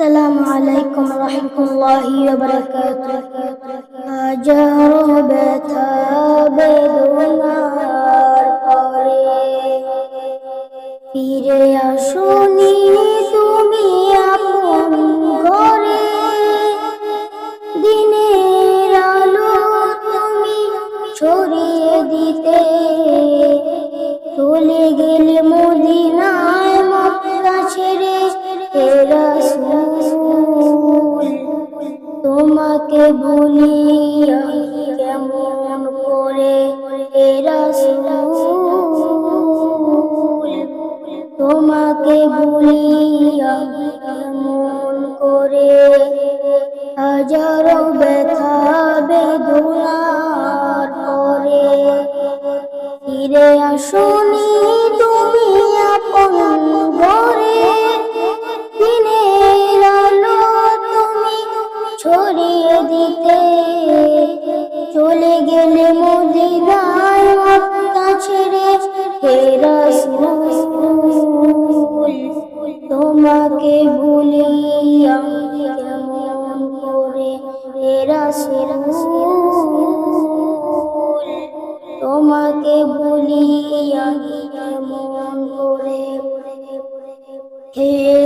السلام عليكم ورحمة الله وبركاته. آه، هاجر بيتها بدون আমি কেমন করে রাসূল? তোমাকে আমি কেমন করে হাজারো ব্যথা দিতে চলে গেলে মদিনায় ছেড়ে তোমাকে ভুলি তোমাকে ভুলি আমি কেমন করে হে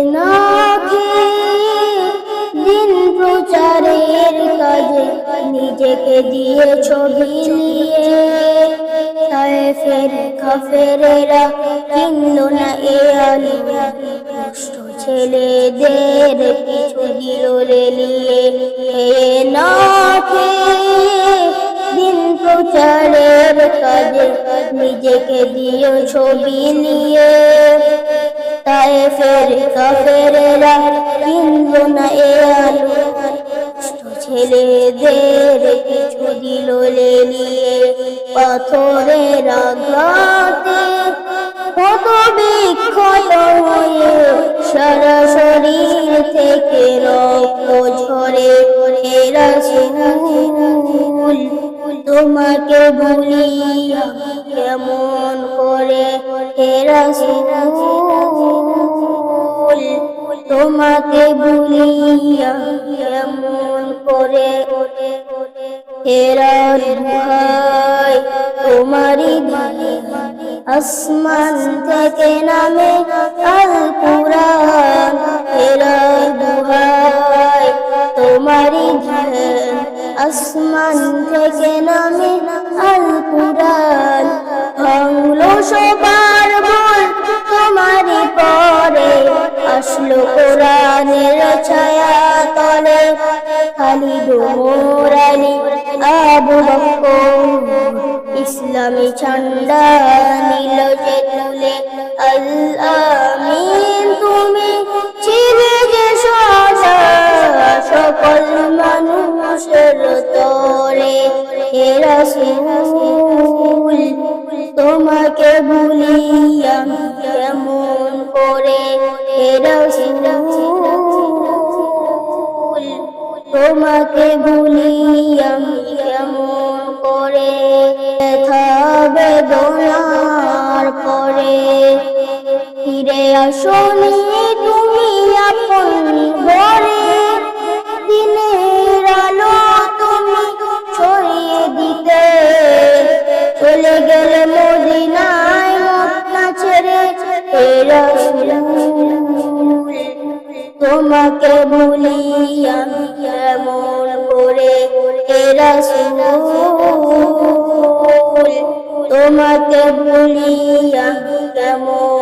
নিজেকে দিয়ে ছবি নিয়ে ফের খাফেরেরা কিনল না এ আলু ছেলেদের কিছু দিল রেলিয়ে হে না দিন প্রচারের কাজে নিজেকে দিও ছবি নিয়ে। তাই ফের কাফেরেরা কিনলো না এ কিছু দিল লেলিয়ে। পাথরের আঘাতে কত বিক্ষত হয়ে সারা শরীর থেকে রক্ত ঝরে। রাসূল তোমাকে ভুলি কেমন করে? হে রাসূল তোমাকে ভুলি আমি কেমন করে হেরার গুহায় তোমারই আসমান থেকে নামে আল কুরআন। হেরার গুহায় তোমারই আসমান থেকে নামে খালিদ মোরালি আবু বকর। ইসলামী ঝান্ডা নীল তুলে আল আমিন তুমি ছিলে যে সদা সকল মানুষের তরে। তোমাকে ভুলি ভুলি আমি কেমন করে ব্যথা, বেদনার পরে ফিরে আসনি তুমি আপন ঘরে। দিনের আলো তুমি ছড়িয়ে দিতে। চলে গেলে মদিনায় ছেড়ে হে রাসূল তোমাকে বলি আমি কেমন করে এরা তোমাকে বলি আমি কেমন